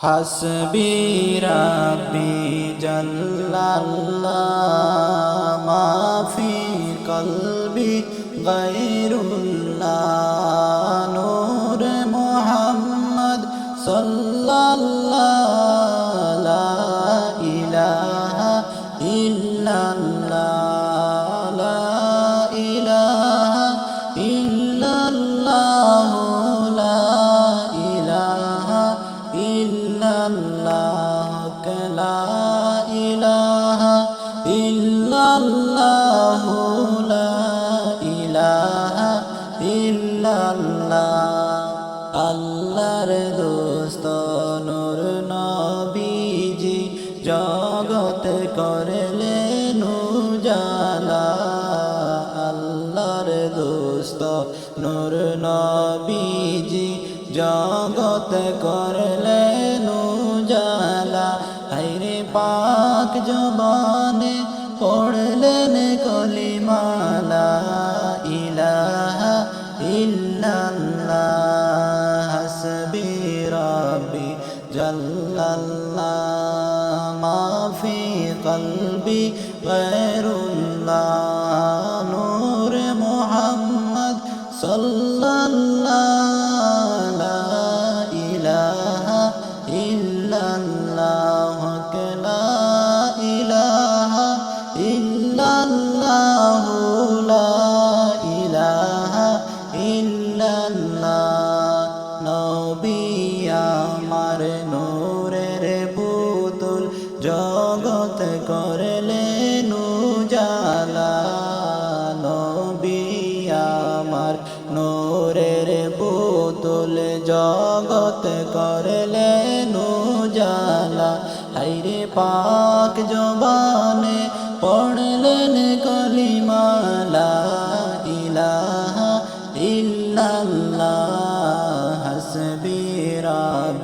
حسبي ربي جل الله ما في قلبي غير আল্লাহর দোস্ত, নূর নবীজি জগত করলেন জালা আল্লাহর দোস্ত, নূর নবীজি জগত করলেন জালা হাইরে পাক জবানে পড়লেন কলিমালা। ইলাহা ইল্লাল্লাহ। জাল্লাল্লাহ মা ফি কলবি গায়রুল্লাহ নূর মুহাম্মদ সাল্লাল্লাহ ইলাহা ইল্লাল্লাহ লা ইলাহা ইল্লাল্লাহ লা ইলাহা ইল্লাল্লাহ নবী আমার নূরের পুতুল জগত করলেন জালা নবী আমার নূরের পুতুল জগত করলেন জালা হাইরে পাক জবানে পড়লেন